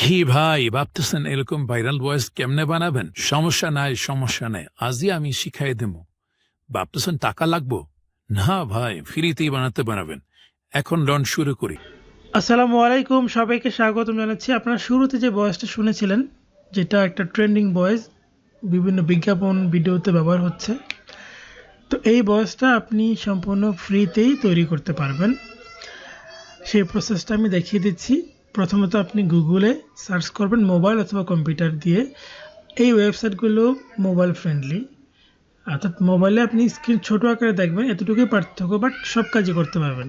কি ভাই, ভাবতেছেন এরকম ভাইরাল ভয়েস কেমনে বানাবেন? সমস্যা নাই সমস্যা নাই, আজই আমি শিখাই দেব। ভাবতেছেন টাকা লাগবো? না ভাই, ফ্রিতেই বানাতে বানাবেন। এখন রন শুরু করি। আসসালামু আলাইকুম, সবাইকে স্বাগতম জানাচ্ছি। আপনারা শুরুতে যে ভয়েসটা শুনেছিলেন, যেটা একটা ট্রেন্ডিং ভয়েস বিভিন্ন বিজ্ঞাপন ভিডিওতে ব্যবহার হচ্ছে, তো এই ভয়েসটা আপনি সম্পূর্ণ ফ্রিতেই তৈরি করতে পারবেন। সেই প্রসেসটা আমি দেখিয়ে দিচ্ছি। প্রথমত আপনি গুগলে সার্চ করবেন মোবাইল অথবা কম্পিউটার দিয়ে। এই ওয়েবসাইটগুলো মোবাইল ফ্রেন্ডলি। অর্থাৎ মোবাইলে আপনি স্ক্রিন ছোট আকারে দেখবেন, এতটুকুই পার্থক্য, বাট সব কাজই করতে পারবেন।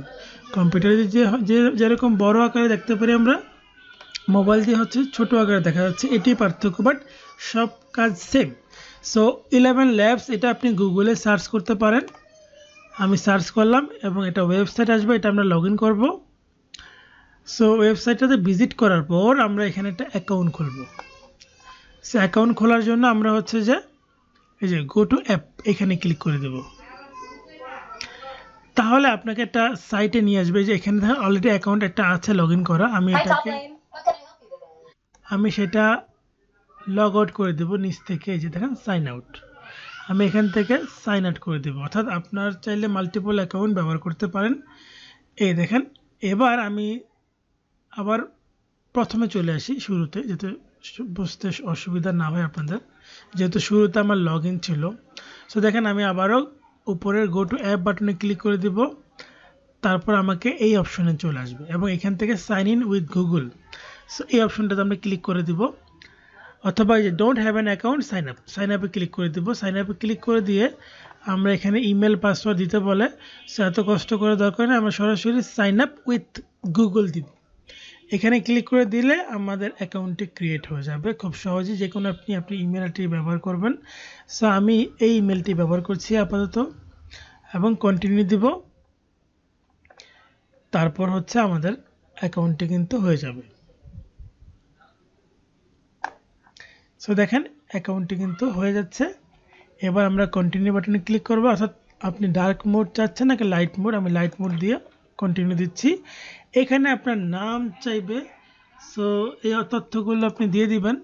কম্পিউটারে যে যে যেরকম বড় আকারে দেখতে পারি আমরা, মোবাইল দিয়ে হচ্ছে ছোট আকারে দেখা যাচ্ছে এটি পার্থক্য, বাট সব কাজ সেম সো ইলেভেন ল্যাবস এটা আপনি গুগলে সার্চ করতে পারেন। আমি সার্চ করলাম এবং এটা ওয়েবসাইট আসবে, এটা আমরা লগ ইন করব। সো ওয়েবসাইটটাতে ভিজিট করার পর আমরা এখানে একটা অ্যাকাউন্ট খুলবো। সে অ্যাকাউন্ট খোলার জন্য আমরা হচ্ছে যে এই যে গো টু অ্যাপ এখানে ক্লিক করে দেব। তাহলে আপনাকে একটা সাইটে নিয়ে আসবে যে এখানে অলরেডি অ্যাকাউন্ট একটা আছে লগ ইন করা। আমি এটাকে? আমি সেটা লগ আউট করে দেব নিচ থেকে এই যে দেখেন সাইন আউট আমি এখান থেকে সাইন আউট করে দেব। অর্থাৎ আপনার চাইলে মাল্টিপল অ্যাকাউন্ট ব্যবহার করতে পারেন। এই দেখেন এবার আমি আবার প্রথমে চলে আসি শুরুতে, যাতে বুঝতে অসুবিধা না হয় আপনাদের। যেহেতু শুরুতে আমার লগ ছিল সো দেখেন আমি আবারও উপরের গো টু অ্যাপ বাটনে ক্লিক করে দিব, তারপর আমাকে এই অপশনে চলে আসবে এবং এখান থেকে sign in with Google so এই অপশনটাতে আমরা ক্লিক করে দিব, অথবা যে don't have an account sign up sign আপে ক্লিক করে দিব। সাইন আপে ক্লিক করে দিয়ে আমরা এখানে ইমেল পাসওয়ার্ড দিতে বলে সে এত কষ্ট করে দরকার নেই, আমরা সরাসরি সাইন আপ উইথ গুগল দিব। এখানে ক্লিক করে দিলে আমাদের অ্যাকাউন্টটি ক্রিয়েট হয়ে যাবে। খুব সহজেই যে কোনো আপনি আপনি ইমেলটি ব্যবহার করবেন। সো আমি এই ইমেলটি ব্যবহার করছি আপাতত এবং কন্টিনিউ দিব। তারপর হচ্ছে আমাদের অ্যাকাউন্টটি কিন্তু হয়ে যাবে। সো দেখেন অ্যাকাউন্টটি কিন্তু হয়ে যাচ্ছে। এবার আমরা কন্টিনিউ বাটনে ক্লিক করব। অর্থাৎ আপনি ডার্ক মোড চাচ্ছেন নাকি লাইট মোড আমি লাইট মোড দিয়ে কন্টিনিউ দিচ্ছি। এখানে আপনার নাম চাইবে। সো এই তথ্যগুলো আপনি দিয়ে দিবেন।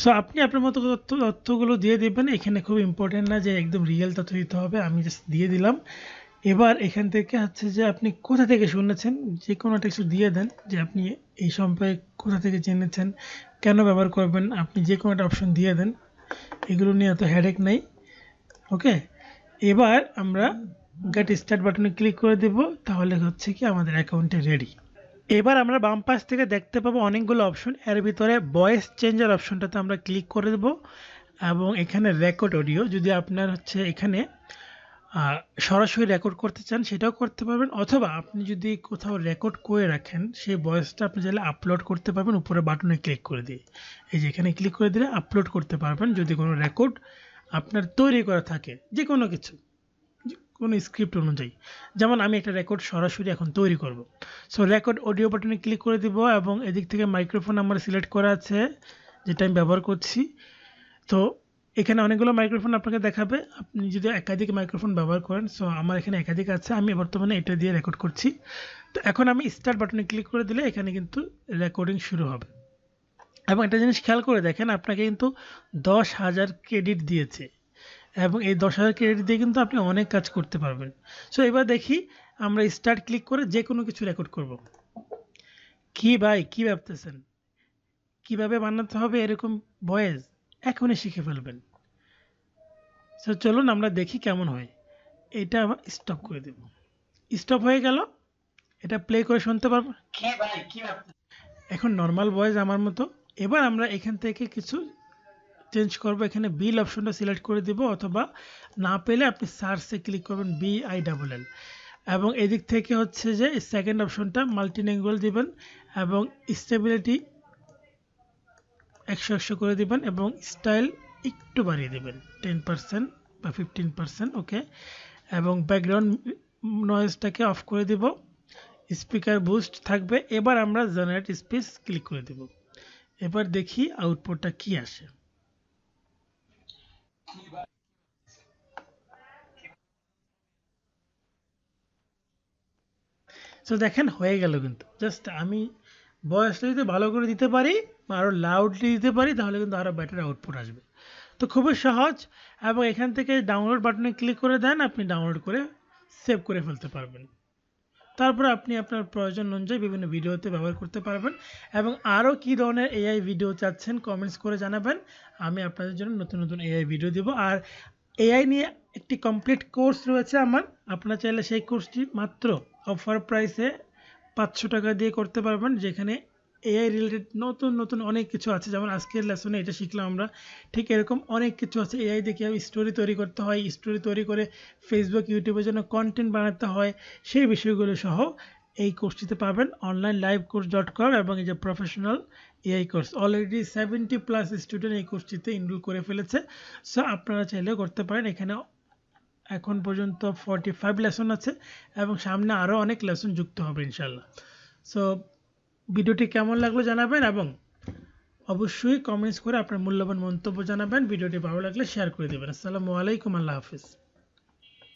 সো আপনি আপনার মতো তথ্য, তথ্যগুলো দিয়ে দিবেন। এখানে খুব ইম্পর্টেন্ট না যে একদম রিয়েল তথ্য দিতে হবে। আমি জাস্ট দিয়ে দিলাম। এবার এখান থেকে হচ্ছে যে আপনি কোথা থেকে শুনেছেন? যে কোনো একটা কিছু দিয়ে দেন যে আপনি এই সম্পর্কে কোথা থেকে জেনেছেন, কেন ব্যবহার করবেন, আপনি যে কোনো একটা অপশন দিয়ে দেন। এগুলো নিয়ে এত হেডেক নেই। ওকে এবার আমরা গেট স্টার্ট বাটনে ক্লিক করে দেব, তাহলে হচ্ছে কি আমাদের অ্যাকাউন্টে রেডি এবার আমরা বাম পাশ থেকে দেখতে পাবো অনেকগুলো অপশন এর ভিতরে ভয়েস চেঞ্জার অপশনটাতে আমরা ক্লিক করে দেব, এবং এখানে রেকর্ড অডিও যদি আপনার হচ্ছে এখানে সরাসরি রেকর্ড করতে চান, সেটাও করতে পারবেন, অথবা আপনি যদি কোথাও রেকর্ড করে রাখেন, সেই ভয়েসটা আপনি চাইলে আপলোড করতে পারবেন, উপরে বাটনে ক্লিক করে দিয়ে। এই যে এখানে ক্লিক করে দিলে আপলোড করতে পারবেন, যদি কোনো রেকর্ড আপনার তৈরি করা থাকে যে কোনো কিছু। কোনো স্ক্রিপ্ট অনুযায়ী। যেমন আমি একটা রেকর্ড সরাসরি এখন তৈরি করব। সো রেকর্ড অডিও বাটনে ক্লিক করে দিব এবং এদিক থেকে মাইক্রোফোন আমার সিলেক্ট করা আছে, যেটা আমি ব্যবহার করছি। তো, এখানে অনেকগুলো মাইক্রোফোন আপনাকে দেখাবে। আপনি যদি একাধিক মাইক্রোফোন ব্যবহার করেন সো আমার এখানে একাধিক আছে। আমি বর্তমানে এটা দিয়ে রেকর্ড করছি। তো, এখন আমি স্টার্ট বাটনে ক্লিক করে দিলে এখানে কিন্তু রেকর্ডিং শুরু হবে। এবং একটা জিনিস খেয়াল করে দেখেন, আপনাকে কিন্তু দশ হাজার ক্রেডিট দিয়েছে। এবং এই দশ হাজার ক্রেডিট দিয়ে কিন্তু আপনি অনেক কাজ করতে পারবেন। সো এবার দেখি আমরা স্টার্ট ক্লিক করে যে কোনো কিছু রেকর্ড করব। কি ভাই কি ভাবতেছেন? কীভাবে বানাতে হবে এরকম ভয়েস এখনই শিখে ফেলবেন। সো চলুন আমরা দেখি কেমন হয়। এটা আবার স্টপ করে দেব। স্টপ হয়ে গেল। এটা প্লে করে শুনতে পারব। এখন নর্মাল ভয়েস আমার মতো। এবার আমরা এখান থেকে কিছু চেঞ্জ করব, এখানে বিল অপশনটা সিলেক্ট করে দিব, অথবা না পেলে আপনি সার্চে ক্লিক করবেন বি আই ডাবল এল এবং এদিক থেকে হচ্ছে যে সেকেন্ড অপশনটা মাল্টিল্যাঙ্গুয়াল দিবেন এবং স্টেবিলিটি একশো একশো করে দিবেন এবং স্টাইল একটু বাড়িয়ে দিবেন টেন পার্সেন্ট বা ফিফটিন পার্সেন্ট ওকে এবং ব্যাকগ্রাউন্ড নয়েজটাকে অফ করে দিব স্পিকার বুস্ট থাকবে, এবার আমরা জেনারেট স্পেস ক্লিক করে দেব। এবার দেখি আউটপুটটা কি আসে। সো দেখেন, হয়ে গেল কিন্তু। জাস্ট আমি ভয়েসটা যদি ভালো করে দিতে পারি বা আরও লাউডলি দিতে পারি, তাহলে কিন্তু আরও বেটার আউটপুট আসবে। তো খুবই সহজ, এবং এখান থেকে ডাউনলোড বাটনে ক্লিক করে দেন, আপনি ডাউনলোড করে সেভ করে ফেলতে পারবেন। তারপর আপনি আপনার প্রয়োজন অনুযায়ী বিভিন্ন ভিডিওতে ব্যবহার করতে পারবেন এবং আরও কী ধরনের এআই ভিডিও চাচ্ছেন কমেন্টস করে জানাবেন। আমি আপনাদের জন্য নতুন নতুন এআই ভিডিও দেবো। আর এআই নিয়ে একটি কমপ্লিট কোর্স রয়েছে আমার। আপনারা চাইলে সেই কোর্সটি মাত্র অফার প্রাইসে পাঁচশো টাকা দিয়ে করতে পারবেন, যেখানে এআই রিলেটেড নতুন নতুন অনেক কিছু আছে। যেমন আজকের লেসনে এটা শিখলাম আমরা। ঠিক এরকম অনেক কিছু আছে। এআই দিয়ে স্টোরি তৈরি করতে হয় স্টোরি তৈরি করে ফেসবুক ইউটিউবের জন্য কন্টেন্ট বানাতে হয়, সেই বিষয়গুলো সহ এই কোর্সটিতে পাবেন online live course dot com এবং এই যে professional AI course already seventy plus student এই কোর্সটিতে ইনরোল করে ফেলেছে। সো আপনারা চাইলেও করতে পারেন। এখানে এখন পর্যন্ত ফর্টি ফাইভ লেসন আছে এবং সামনে আরও অনেক লেসন যুক্ত হবে ইনশাল্লাহ সো ভিডিওটি কেমন লাগল জানাবেন এবং অবশ্যই কমেন্টস করে আপনার মূল্যবান মন্তব্য জানাবেন। ভিডিওটি ভালো লাগলে শেয়ার করে দেবেন। আসসালামু আলাইকুম, আল্লাহ হাফিজ।